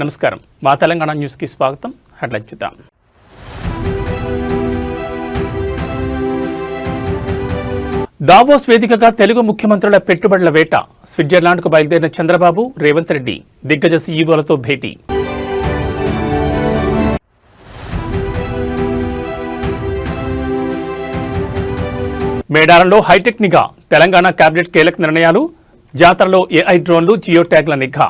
నమస్కారం. మా తెలంగాణ న్యూస్కి స్వాగతం. హెడ్లైన్ చూద్దాం. దావోస్ వేదికగా తెలుగు ముఖ్యమంత్రుల పెట్టుబడుల వేట స్విట్జర్లాండ్కు బయలుదేరిన చంద్రబాబు రేవంత్ రెడ్డి దిగ్గజ సీఈఓలతో భేటీ. మేడారంలో హైటెక్ నిఘా తెలంగాణ కేబినెట్ కీలక నిర్ణయాలు జాతరలో ఏఐ డ్రోన్లు జియో ట్యాగ్ల నిఘా.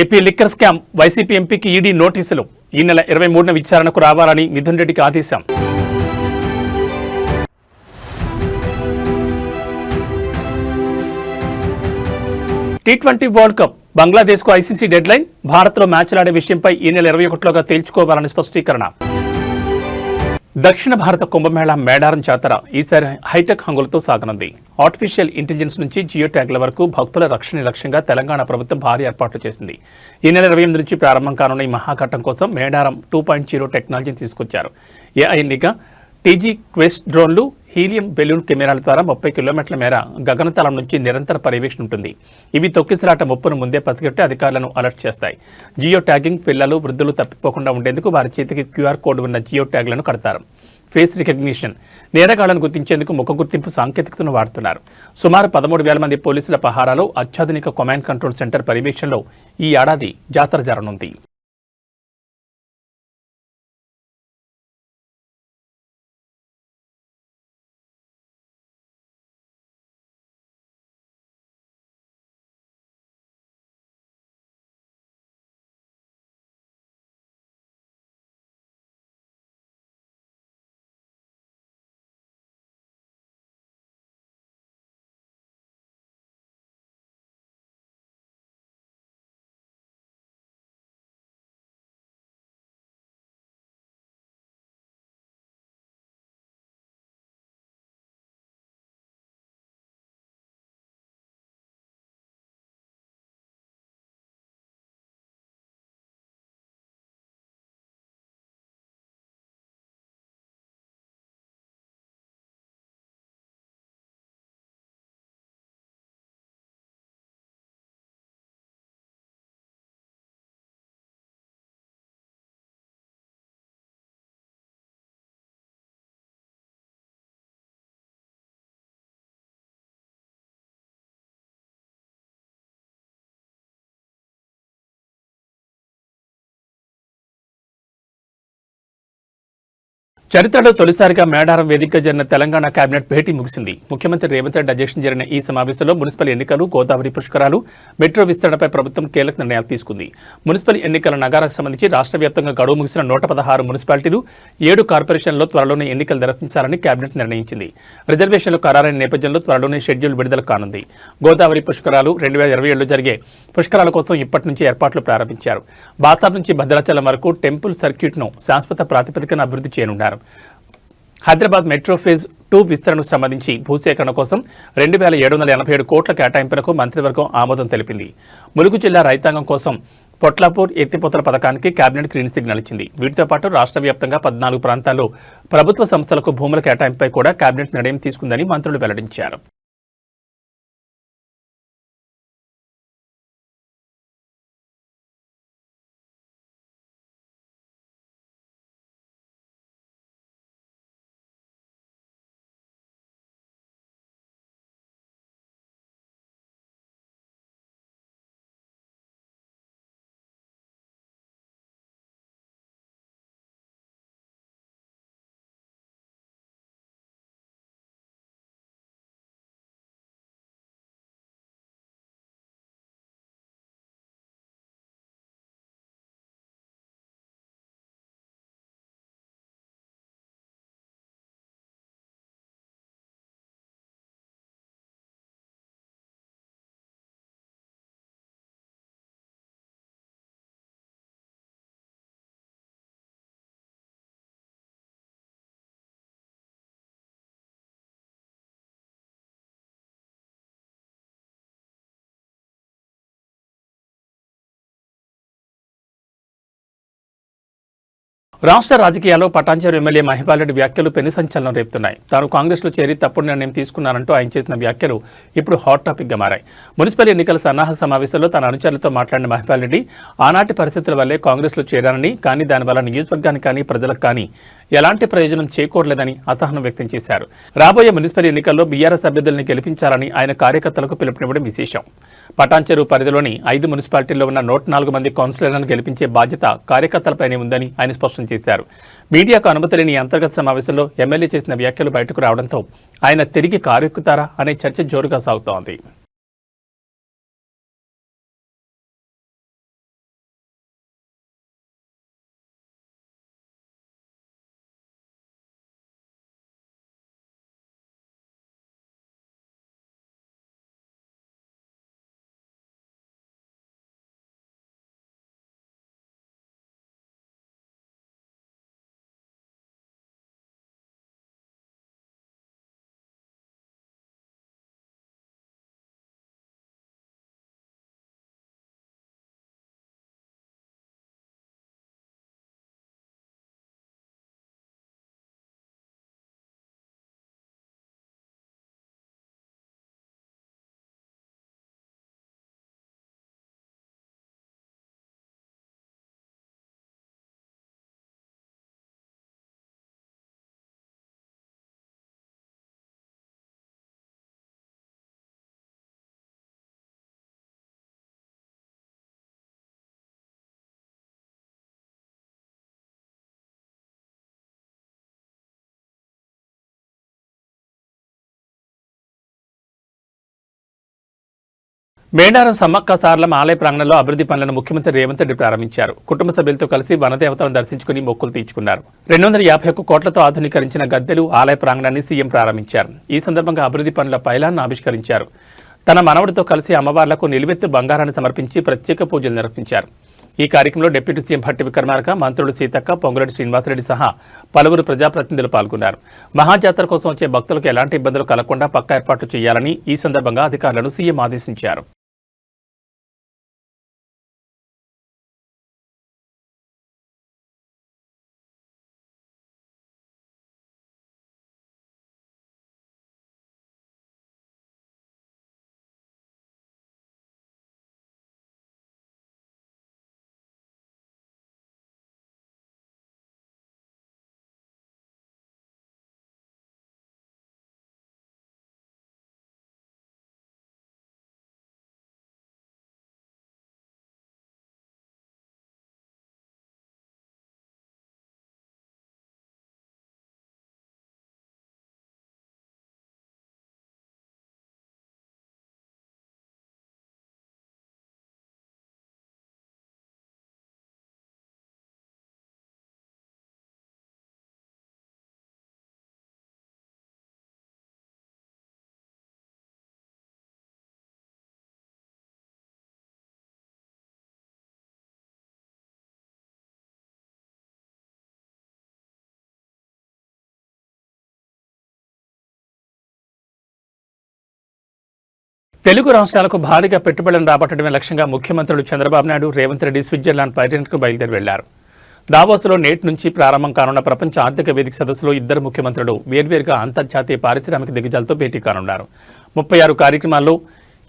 ఏపీ లిక్కర్ స్కామ్ వైసీపీ ఎంపీకి ఈడీ నోటీసులు. ఈ నెల ఇరవై మూడున విచారణకు రావాలని మిథున్ రెడ్డికి ఆదేశం. టీ ట్వంటీ వరల్డ్ కప్ బంగ్లాదేశ్కు ఐసీసీ డెడ్లైన్ భారత్లో మ్యాచ్లాడే విషయంపై ఈ నెల ఇరవై ఒకటిలోగా తేల్చుకోవాలని స్పష్టీకరణ. దక్షిణ భారత కుంభమేళా మేడారం జాతర ఈసారి హైటెక్ హంగులతో సాగనుంది. ఆర్టిఫిషియల్ ఇంటెలిజెన్స్ నుంచి జియో ట్యాగ్ల వరకు భక్తుల రక్షణ లక్ష్యంగా తెలంగాణ ప్రభుత్వం భారీ ఏర్పాట్లు చేసింది. ఈ నెల ఇరవై ఎనిమిది నుంచి ప్రారంభం కానున్న ఈ మహాఘట్టం కోసం మేడారం టూ పాయింట్ జీరో టెక్నాలజీని తీసుకొచ్చారు. ఏఐ నిఘా టీజీ క్వెస్ట్ డ్రోన్లు హీలియం బెలూన్ కెమెరాల ద్వారా ముప్పై కిలోమీటర్ల మేర గగనతలం నుంచి నిరంతర పర్యవేక్షణ ఉంటుంది. ఇవి తొక్కిసలాట ముప్పును ముందే పసిగట్టి అధికారులను అలర్ట్ చేస్తాయి. జియో ట్యాగింగ్ పిల్లలు వృద్ధులు తప్పిపోకుండా ఉండేందుకు వారి చేతికి క్యూఆర్ కోడ్ ఉన్న జియో ట్యాగ్లను కడతారు. ఫేస్ రికగ్నిషన్ నేరగాళ్ళను గుర్తించేందుకు ముఖ గుర్తింపు సాంకేతికతను వాడుతున్నారు. సుమారు పదమూడు వేల మంది పోలీసుల పహారాలో అత్యాధునిక కమాండ్ కంట్రోల్ సెంటర్ పర్యవేక్షణలో ఈ ఏడాది జాతర జరగనుంది. చరిత్రలో తొలిసారిగా మేడారం వేదికగా జరిగిన తెలంగాణ కేబినెట్ భేటీ ముగిసింది. ముఖ్యమంత్రి రేవంత్ రెడ్డి అధ్యక్షతన జరిగిన ఈ సమావేశంలో మున్సిపల్ ఎన్నికలు గోదావరి పుష్కరాలు మెట్రో విస్తరణపై ప్రభుత్వం కీలక నిర్ణయాలు తీసుకుంది. మున్సిపల్ ఎన్నికల నగారకు సంబంధించి రాష్ట్ర వ్యాప్తంగా గడువు ముగిసిన నూట పదహారు మున్సిపాలిటీలు ఏడు కార్పొరేషన్లలో త్వరలోనే ఎన్నికలు నిర్వహించాలని కేబినెట్ నిర్ణయించింది. రిజర్వేషన్లు ఖరారైన నేపథ్యంలో త్వరలోనే షెడ్యూల్ విడుదల కానుంది. గోదావరి పుష్కరాలు రెండు వేల ఇరవై ఏడులో జరిగే పుష్కరాల కోసం ఇప్పటి నుంచి ఏర్పాట్లు ప్రారంభించారు. బాతార్ నుంచి భద్రాచలం వరకు టెంపుల్ సర్క్యూట్ను శాశ్వత ప్రాతిపదికన అభివృద్ధి చేయనున్నారు. హైదరాబాద్ మెట్రో ఫేజ్ టూ విస్తరణకు సంబంధించి భూసేకరణ కోసం రెండు వేల ఏడు వందల ఎనభై ఏడు కోట్ల కేటాయింపులకు మంత్రివర్గం ఆమోదం తెలిపింది. ములుగు జిల్లా రైతాంగం కోసం పొట్లాపూర్ ఎత్తిపోతల పథకానికి కేబినెట్ గ్రీన్ సిగ్నల్ ఇచ్చింది. వీటితో పాటు రాష్ట్ర వ్యాప్తంగా పద్నాలుగు ప్రాంతాల్లో ప్రభుత్వ సంస్థలకు భూముల కేటాయింపుపై కూడా కేబినెట్ నిర్ణయం తీసుకుందని మంత్రులు వెల్లడించారు. రాష్ట్ర రాజకీయాల్లో పటాన్చేరు ఎమ్మెల్యే మహిపాలరెడ్డి వ్యాఖ్యలు పెను సంచలనం రేపుతున్నాయి. తాను కాంగ్రెస్లో చేరి తప్పుడు నిర్ణయం తీసుకున్నానంటూ ఆయన చేసిన వ్యాఖ్యలు ఇప్పుడు హాట్ టాపిక్గా మారాయి. మున్సిపల్ ఎన్నికల సన్నాహ సమావేశంలో తన అనుచరులతో మాట్లాడిన మహిపాలరెడ్డి ఆనాటి పరిస్థితుల వల్లే కాంగ్రెస్లో చేరానని కానీ దానివల్ల నియోజకవర్గానికి కానీ ప్రజలకు కానీ ఎలాంటి ప్రయోజనం చేకూరలేదని అసహనం వ్యక్తం చేశారు. రాబోయే మున్సిపల్ ఎన్నికల్లో బీఆర్ఎస్ అభ్యర్థుల్ని గెలిపించాలని ఆయన కార్యకర్తలకు పిలుపునివ్వడం విశేషం. పటాన్చెరు పరిధిలోని ఐదు మున్సిపాలిటీల్లో ఉన్న నూట నాలుగు మంది కౌన్సిలర్లను గెలిపించే బాధ్యత కార్యకర్తలపైనే ఉందని ఆయన స్పష్టం చేశారు. మీడియాకు అనుమతి లేని అంతర్గత సమావేశంలో ఎమ్మెల్యే చేసిన వ్యాఖ్యలు బయటకు రావడంతో ఆయన తిరిగి కారెక్కుతారా అనే చర్చ జోరుగా సాగుతోంది. మేడారం సమ్మక్క సార్లం ఆలయ ప్రాంగణంలో అభివృద్ధి పనులను ముఖ్యమంత్రి రేవంత్ రెడ్డి ప్రారంభించారు. కుటుంబ సభ్యులతో కలిసి వనదేవతలను దర్శించుకుని మొక్కులు తీర్చుకున్నారు. రెండు వందల యాభై ఒక్క కోట్లతో ఆధునీకరించిన గద్దెలు ఆలయ ప్రాంగణాన్ని సీఎం ప్రారంభించారు. ఈ సందర్భంగా అభివృద్ధి పనుల పైలాన్ని ఆవిష్కరించారు. తన మనవడితో కలిసి అమ్మవార్లకు నిలువెత్తు బంగారాన్ని సమర్పించి ప్రత్యేక పూజలు నిర్వహించారు. ఈ కార్యక్రమంలో డిప్యూటీ సీఎం భట్టి విక్రమార్క మంత్రులు సీతక్క పొంగులేటి శ్రీనివాసరెడ్డి సహా పలువురు ప్రజాప్రతినిధులు పాల్గొన్నారు. మహాజాతర కోసం వచ్చే భక్తులకు ఎలాంటి ఇబ్బందులు కలగకుండా పక్క ఏర్పాట్లు చేయాలని ఈ సందర్భంగా అధికారులను సీఎం ఆదేశించారు. తెలుగు రాష్ట్రాలకు భారీగా పెట్టుబడులను రాబట్టడమే లక్ష్యంగా ముఖ్యమంత్రులు చంద్రబాబు నాయుడు రేవంత్ రెడ్డి స్విట్జర్లాండ్ పర్యటనకు బయలుదేరి వెళ్ళారు దావోస్లో నేటి నుంచి ప్రారంభం కానున్న ప్రపంచ ఆర్థిక వేదిక సదస్సులో ఇద్దరు ముఖ్యమంత్రులు వేర్వేరుగా అంతర్జాతీయ పారిశ్రామిక దిగ్గజాలతో భేటీ కానున్నారు. ముప్పై ఆరు కార్యక్రమాల్లో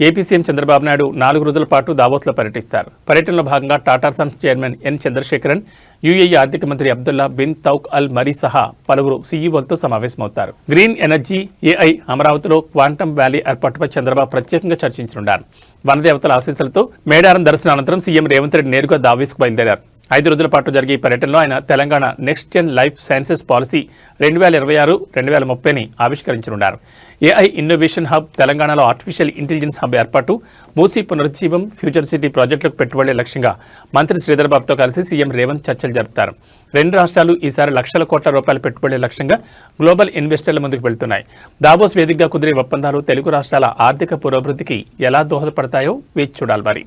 ఏపీ సీఎం చంద్రబాబు నాయుడు నాలుగు రోజుల పాటు దావోస్లో పర్యటిస్తారు. పర్యటనలో భాగంగా Tata Sons chairman N Chandrasekaran UAE ఆర్థిక మంత్రి Abdullah bin Touq Al Marri సహా పలువురు సీఈఓలతో సమావేశమవుతారు. గ్రీన్ ఎనర్జీ ఏఐ అమరావతిలో క్వాంటమ్ వ్యాలీ ఏర్పాటుపై చంద్రబాబు ప్రత్యేకంగా చర్చించనున్నారు. వనదేవతల ఆశీస్సులతో మేడారం దర్శనానంతరం సీఎం రేవంత్ రెడ్డి నేరుగా దావీస్కు బయలుదేరారు. ఐదు రోజుల పాటు జరిగే ఈ పర్యటనలో ఆయన Telangana next gen life sciences policy రెండు వేల ఇరవై ఆరు రెండు వేల ముప్పైని ఆవిష్కరించనున్నారు. ఏఐ ఇన్నోవేషన్ హబ్ తెలంగాణలో ఆర్టిఫిషియల్ ఇంటెలిజెన్స్ హబ్ ఏర్పాటు మూసీ పునరుజ్జీవం ఫ్యూచర్ సిటీ ప్రాజెక్టులకు పెట్టుబడే లక్ష్యంగా మంత్రి శ్రీధర్బాబుతో కలిసి సీఎం రేవంత్ చర్చలు జరుపుతారు. రెండు రాష్ట్రాలు ఈసారి లక్షల కోట్ల రూపాయల పెట్టుబడి లక్ష్యంగా గ్లోబల్ ఇన్వెస్టర్ల ముందుకు వెళ్తున్నాయి. దాబోస్ వేదికగా కుదిరే ఒప్పందాలు తెలుగు రాష్ట్రాల ఆర్థిక పురోభివృద్ధికి ఎలా దోహదపడతాయో వేచి చూడాలి మరి.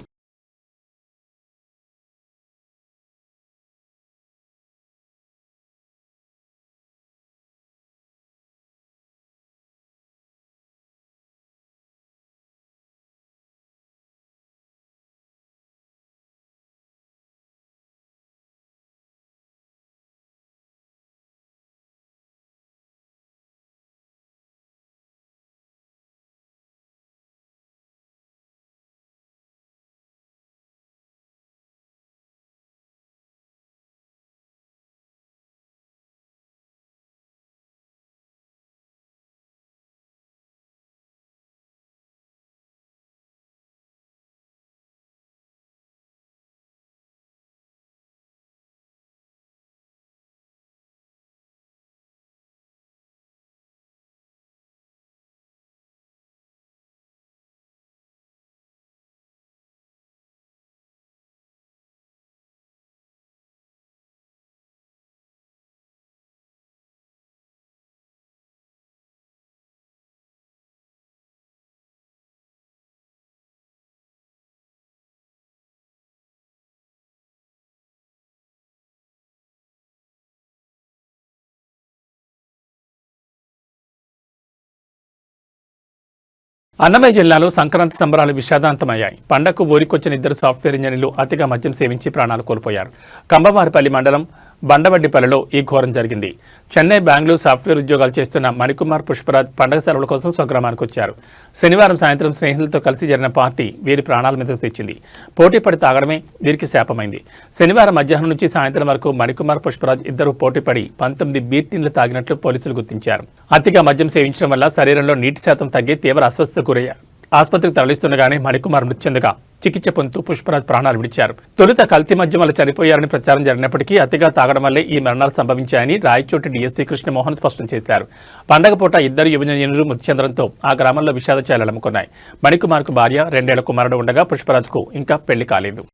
అన్నమయ్య జిల్లాలో సంక్రాంతి సంబరాలు విషాదాంతమయ్యాయి. పండగకు ఊరికొచ్చిన ఇద్దరు సాఫ్ట్వేర్ ఇంజనీర్లు అతిగా మద్యం సేవించి ప్రాణాలు కోల్పోయారు. కంబమారిపల్లి మండలం బండవడ్డిపల్లిలో ఈ ఘోరం జరిగింది. చెన్నై బెంగళూరు సాఫ్ట్వేర్ ఉద్యోగాలు చేస్తున్న మణికుమార్ పుష్పరాజ్ పండగ సెలవుల కోసం స్వగ్రామానికి వచ్చారు. శనివారం సాయంత్రం స్నేహితులతో కలిసి జరిగిన పార్టీ వీరి ప్రాణాల మీద తెచ్చింది. పోటీ పడి తాగడమే వీరికి శాపమైంది. శనివారం మధ్యాహ్నం నుంచి సాయంత్రం వరకు మణికుమార్ పుష్పరాజ్ ఇద్దరు పోటీపడి పంతొమ్మిది బీర్టీన్లు తాగినట్లు పోలీసులు గుర్తించారు. అతిగా మద్యం సేవించడం వల్ల శరీరంలో నీటి శాతం తగ్గి తీవ్ర అస్వస్థతకు గురయ్యారు. ఆసుపత్రికి తరలిస్తుండగానే మణికుమార్ మృతి చెందగా చికిత్స పొందుతూ పుష్పరాజ్ ప్రాణాలు విడిచారు. తొలుత కల్తీ మద్యం వల్ల చనిపోయారని ప్రచారం జరిగినప్పటికీ అతిగా తాగడం వల్లే ఈ మరణాలు సంభవించాయని రాయచోటి డీఎస్పీ కృష్ణమోహన్ స్పష్టం చేశారు. పండగ పూట ఇద్దరు యువజనులు మృతి చెందడంతో ఆ గ్రామంలో విషాద ఛాయలు మణికుమార్కు భార్య రెండేళ్ళ కుమారుడు ఉండగా పుష్పరాజ్కు ఇంకా పెళ్ళి కాలేదు.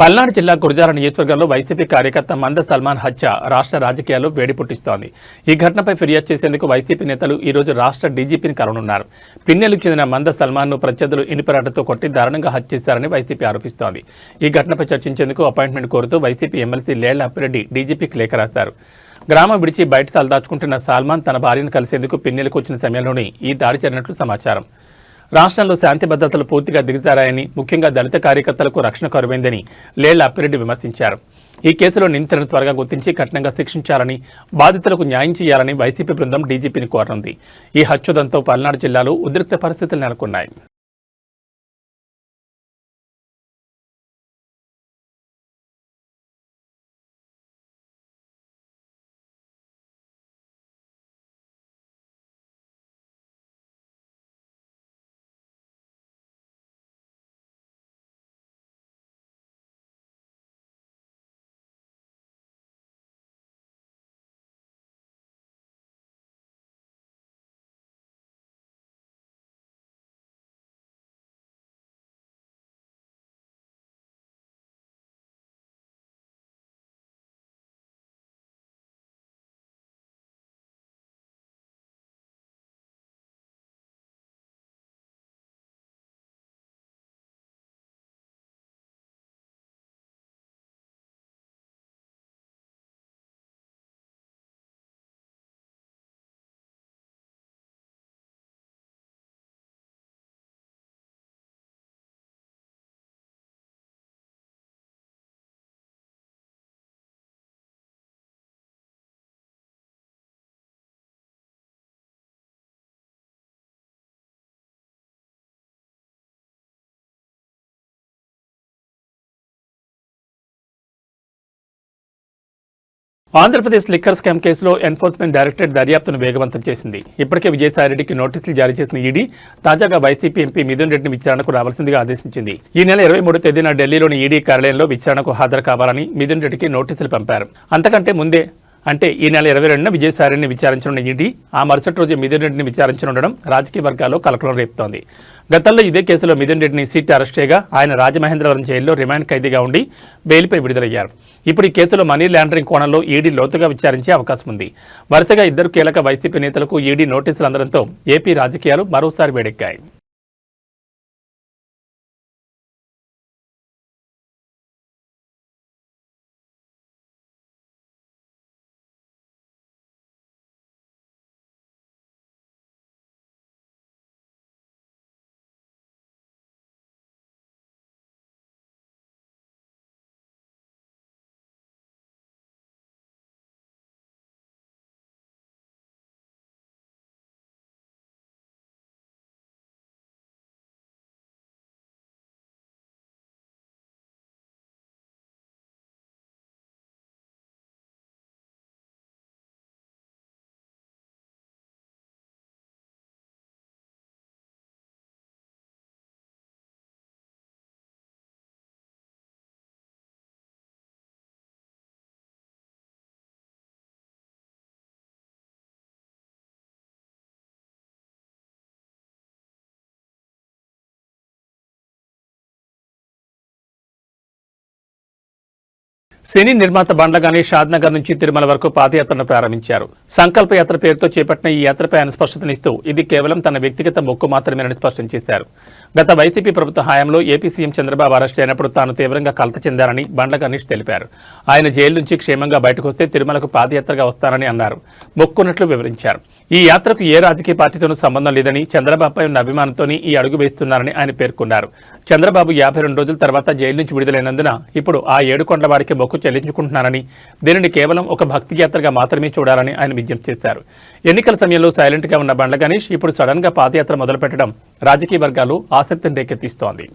పల్నాడు జిల్లా గురజాల నియోజకవర్గంలో వైసీపీ కార్యకర్త మంద సల్మాన్ హత్య రాష్ట్ర రాజకీయాల్లో వేడి పుట్టిస్తోంది. ఈ ఘటనపై ఫిర్యాదు చేసేందుకు వైసీపీ నేతలు ఈరోజు రాష్ట్ర డీజీపీని కలవనున్నారు. పిన్నెలకు చెందిన మంద సల్మాన్ను ప్రత్యర్థులు ఇనుపరాటతో కొట్టి దారుణంగా హత్య చేశారని వైసీపీ ఆరోపిస్తోంది. ఈ ఘటనపై చర్చించేందుకు అపాయింట్మెంట్ కోరుతూ వైసీపీ ఎమ్మెల్సీ లేళ్ళ అప్పిరెడ్డి డీజీపీకి లేఖ రాశారు. గ్రామం విడిచి బయట తలదాచుకుంటున్న సల్మాన్ తన భార్యను కలిసేందుకు పిన్నెలకు వచ్చిన సమయంలోనే ఈ దాడి జరిగినట్లు సమాచారం. రాష్ట్రంలో శాంతి భద్రతలు పూర్తిగా దిగుతారాయని ముఖ్యంగా దళిత కార్యకర్తలకు రక్షణ కరువైందని లేళ్ళ అప్పిరెడ్డి విమర్శించారు. ఈ కేసులో నిందితులను త్వరగా గుర్తించి కఠినంగా శిక్షించాలని బాధితులకు న్యాయం చేయాలని వైసీపీ బృందం డీజీపీని కోరనుంది. ఈ హత్యుదంతో పల్నాడు జిల్లాలో ఉద్రిక్త పరిస్థితులు నెలకొన్నాయి. ఆంధ్రప్రదేశ్ లిక్కర్ స్కామ్ కేసులో ఎన్ఫోర్స్మెంట్ డైరెక్టరేట్ దర్యాప్తును వేగవంతం చేసింది. ఇప్పటికే విజయసాయిరెడ్డికి నోటీసులు జారీ చేసిన ఈడీ తాజాగా వైసీపీ ఎంపీ మిథున్ రెడ్డిని విచారణకు రావాల్సిందిగా ఆదేశించింది. ఈ నెల ఇరవై మూడు తేదీన ఢిల్లీలోని ఈడీ కార్యాలయంలో విచారణకు హాజరు కావాలని మిథున్ రెడ్డికి నోటీసులు పంపారు. అంతకంటే ముందే అంటే ఈ నెల ఇరవై రెండున విజయసాయిరెడ్డిని విచారించనున్న ఈడీ ఆ మరుసటి రోజు మిథున్ రెడ్డిని విచారించనుండడం రాజకీయ వర్గాల్లో కలకలం రేపుతోంది. గతంలో ఇదే కేసులో మిథున్ రెడ్డిని సీట్ అరెస్ట్ చేయగా ఆయన రాజమహేంద్రవరం జైల్లో రిమాండ్ ఖైదీగా ఉండి బెయిల్పై విడుదలయ్యారు. ఇప్పుడు ఈ కేసులో మనీ లాండరింగ్ కోణంలో ఈడీ లోతుగా విచారించే అవకాశం ఉంది. వరుసగా ఇద్దరు కీలక వైసీపీ నేతలకు ఈడీ నోటీసులు అందడంతో ఏపీ రాజకీయాలు మరోసారి వేడెక్కాయి. సినీ నిర్మాత బండ్లగాని షాద్నగర్ నుంచి తిరుమల వరకు పాదయాత్రను ప్రారంభించారు. సంకల్ప యాత్ర పేరుతో చేపట్టిన ఈ యాత్రపై ఆయన స్పష్టతనిస్తూ ఇది కేవలం తన వ్యక్తిగత మొక్కు మాత్రమేనని స్పష్టం చేశారు. గత వైసీపీ ప్రభుత్వ హయాంలో ఏపీ సీఎం చంద్రబాబు అరెస్ట్ అయినప్పుడు తాను తీవ్రంగా కలత చెందారని బండ్ల గణేష్ తెలిపారు. ఆయన జైలు నుంచి క్షేమంగా బయటకు వస్తే తిరుమలకు పాదయాత్రగా వస్తారని అన్నారు. మొక్కున్నట్లు వివరించారు. ఈ యాత్రకు ఏ రాజకీయ పార్టీతోనూ సంబంధం లేదని చంద్రబాబుపై ఉన్న అభిమానంతోనే ఈ అడుగు వేస్తున్నారని ఆయన పేర్కొన్నారు. చంద్రబాబు యాభై రెండు రోజుల తర్వాత జైలు నుంచి విడుదలైనందున ఇప్పుడు ఆ ఏడు కొండల వారికి మొక్కు చెల్లించుకుంటున్నారని దీనిని కేవలం ఒక భక్తి యాత్రగా మాత్రమే చూడాలని ఆయన విజ్ఞప్తి చేశారు. ఎన్నికల సమయంలో సైలెంట్గా ఉన్న బండ్ల గణేష్ ఇప్పుడు సడన్గా పాదయాత్ర మొదలుపెట్టడం రాజకీయ వర్గాలు ఆసక్తిని రేకెత్తిస్తోంది.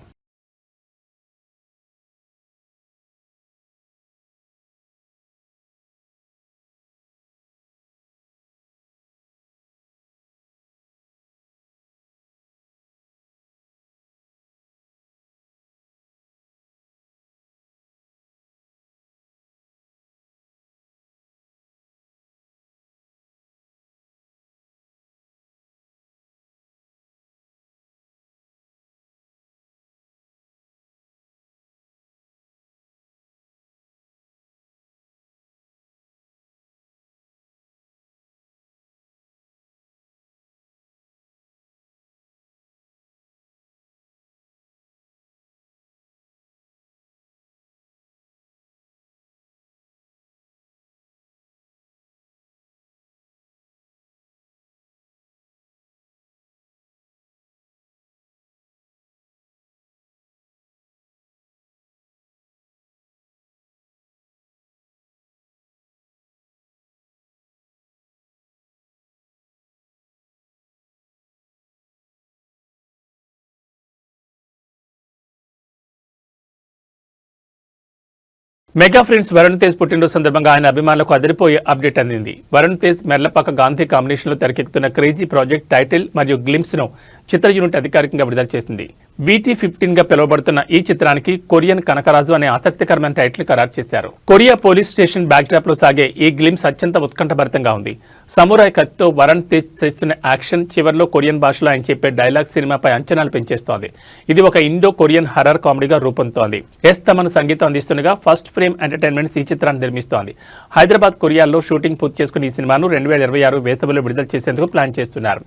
మెగా ఫ్రెండ్స్ వరుణ్ తేజ్ పుట్టినరోజు సందర్భంగా ఆయన అభిమానులకు అదిరిపోయే అప్డేట్ అందింది. వరుణ్ తేజ్ మెర్లపాక గాంధీ కాంబినేషన్లో తెరకెక్కుతున్న క్రేజీ ప్రాజెక్ట్ టైటిల్ మరియు గ్లిమ్స్ను చిత్ర యూనిట్ అధికారికంగా విడుదల చేసింది. వీటీ ఫిఫ్టీన్గా పిలువబడుతున్న ఈ చిత్రానికి కొరియన్ కనకరాజు అనే ఆసక్తికరమైన టైటిల్ ఖరారు చేశారు. కొరియా పోలీస్ స్టేషన్ బ్యాక్డ్రాప్లో సాగే ఈ గ్లిమ్స్ అత్యంత ఉత్కంఠభరితంగా ఉంది. సమురాయ్ కత్తితో వరణ్ తేజ్ చేస్తున్న యాక్షన్ చివరిలో కొరియన్ భాషలో ఆయన చెప్పే డైలాగ్ సినిమాపై అంచనాలు పెంచేస్తోంది. ఇది ఒక ఇండో కొరియన్ హర్రర్ కామెడీగా రూపొందుతోంది. ఎస్ తమను సంగీతం అందిస్తుండగా ఫస్ట్ ఫ్రేమ్ ఎంటర్టైన్మెంట్స్ ఈ చిత్రాన్ని నిర్మిస్తోంది. హైదరాబాద్ కొరియాలో షూటింగ్ పూర్తి చేసుకుని ఈ సినిమాను రెండు వేల ఇరవై ఆరు వేసవిలో విడుదల చేసేందుకు ప్లాన్ చేస్తున్నారు.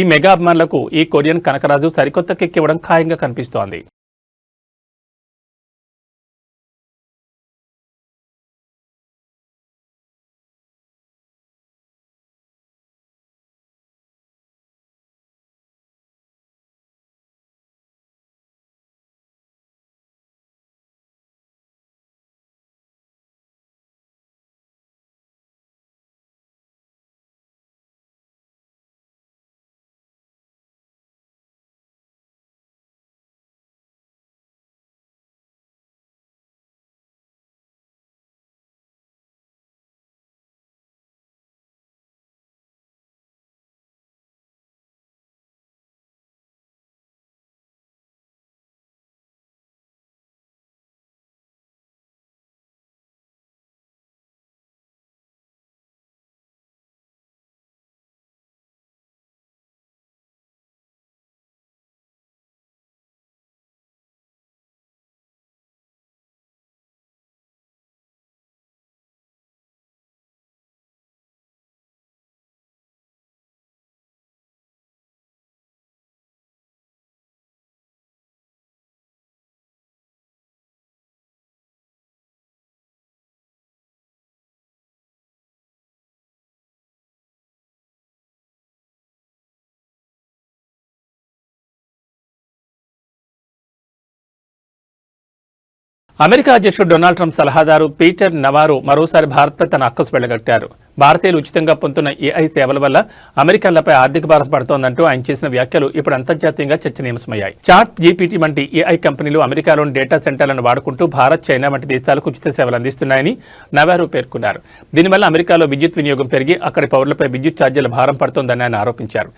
ఈ మెగా అభిమానులకు ఈ కొరియన్ కనకరాజు సరికొత్త కిక్ ఇవ్వడం ఖాయంగా కనిపిస్తోంది. అమెరికా అధ్యక్షుడు డొనాల్డ్ ట్రంప్ సలహాదారు పీటర్ నవారో మరోసారి భారత్పై తన అక్కసు వెళ్ళగట్టారు భారతీయులు ఉచితంగా పొందుతున్న ఏఐ సేవల వల్ల అమెరికన్లపై ఆర్థిక భారం పడుతోందంటూ ఆయన చేసిన వ్యాఖ్యలు ఇప్పుడు అంతర్జాతీయంగా చర్చనీయాంశమయ్యాయి. చాట్ జీపీటీ వంటి ఏఐ కంపెనీలు అమెరికాలోని డేటా సెంటర్లను వాడుకుంటూ భారత్ చైనా వంటి దేశాలకు ఉచిత సేవలు అందిస్తున్నాయని నవారో పేర్కొన్నారు. దీనివల్ల అమెరికాలో విద్యుత్ వినియోగం పెరిగి అక్కడి పౌరులపై విద్యుత్ ఛార్జీల భారం పడుతోందని ఆయన ఆరోపించారు.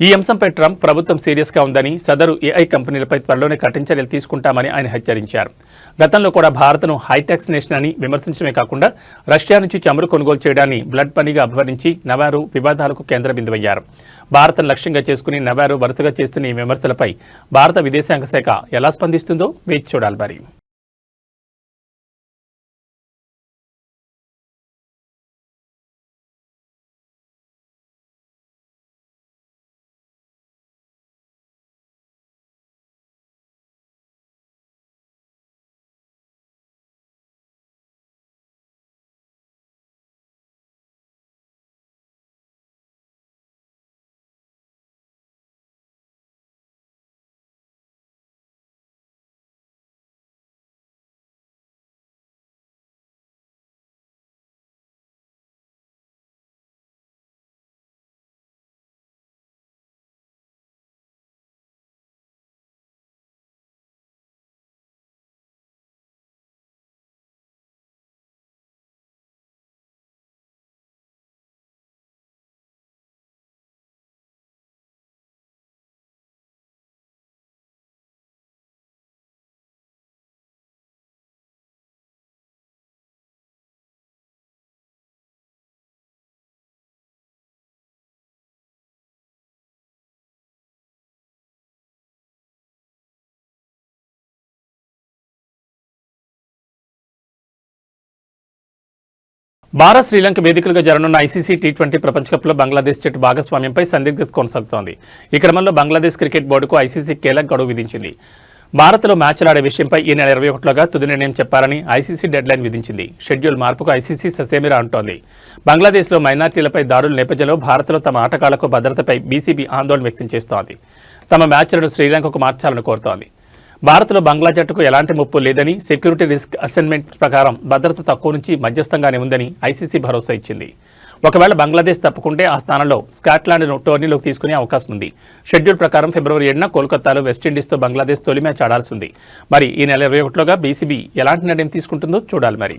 ఈ అంశంపై ట్రంప్ ప్రభుత్వం సీరియస్గా ఉందని సదరు ఏఐ కంపెనీలపై త్వరలోనే కఠిన చర్యలు తీసుకుంటామని ఆయన హెచ్చరించారు. గతంలో కూడా భారత్ను హైటెక్స్ నేషన్ అని విమర్శించడమే కాకుండా రష్యా నుంచి చమురు కొనుగోలు చేయడాన్ని బ్లడ్ పనిగా అభివర్ణించి నవారు వివాదాలకు కేంద్ర బిందువయ్యారు. భారత్ను లక్ష్యంగా చేసుకుని నవారు వరుసగా చేస్తున్న ఈ విమర్శలపై భారత విదేశాంగ శాఖ ఎలా స్పందిస్తుందో వేచి చూడాలి మరి. భారత్ శ్రీలంక వేదికలుగా జరగనున్న ఐసీసీ టీ ట్వంటీ ప్రపంచ కప్లో బంగ్లాదేశ్ జట్టు భాగస్వామ్యంపై సందిగ్ధత కొనసాగుతోంది. ఈ క్రమంలో బంగ్లాదేశ్ క్రికెట్ బోర్డుకు ఐసీసీ కీలక గడువు విధించింది. భారత్లో మ్యాచ్లాడే విషయంపై ఈ నెల ఇరవై ఒకటిలోగా తుది నిర్ణయం చెప్పాలని ఐసీసీ డెడ్లైన్ విధించింది. షెడ్యూల్ మార్పుకు ఐసీసీ ససేమిరా అంటోంది. బంగ్లాదేశ్లో మైనార్టీలపై దాడుల నేపథ్యంలో భారత్లో తమ ఆటగాళ్ళకు భద్రతపై బీసీబీ ఆందోళన వ్యక్తం చేస్తోంది. తమ మ్యాచ్లను శ్రీలంకకు మార్చాలని కోరుతోంది. భారత్లో బంగ్లా జట్టుకు ఎలాంటి ముప్పు లేదని సెక్యూరిటీ రిస్క్ అసెస్మెంట్ ప్రకారం భద్రత తక్కువ నుంచి మధ్యస్థంగానే ఉందని ఐసీసీ భరోసా ఇచ్చింది. ఒకవేళ బంగ్లాదేశ్ తప్పుకుంటే ఆ స్థానంలో స్కాట్లాండ్ను టోర్నీలోకి తీసుకునే అవకాశం ఉంది. షెడ్యూల్ ప్రకారం ఫిబ్రవరి ఏడున కోల్కతాలో వెస్టిండీస్తో బంగ్లాదేశ్ తొలి మ్యాచ్ ఆడాల్సింది మరి ఈ నెల ఇరవై ఒకటిలోగా బీసీబీ ఎలాంటి నిర్ణయం తీసుకుంటుందో చూడాలి మరి.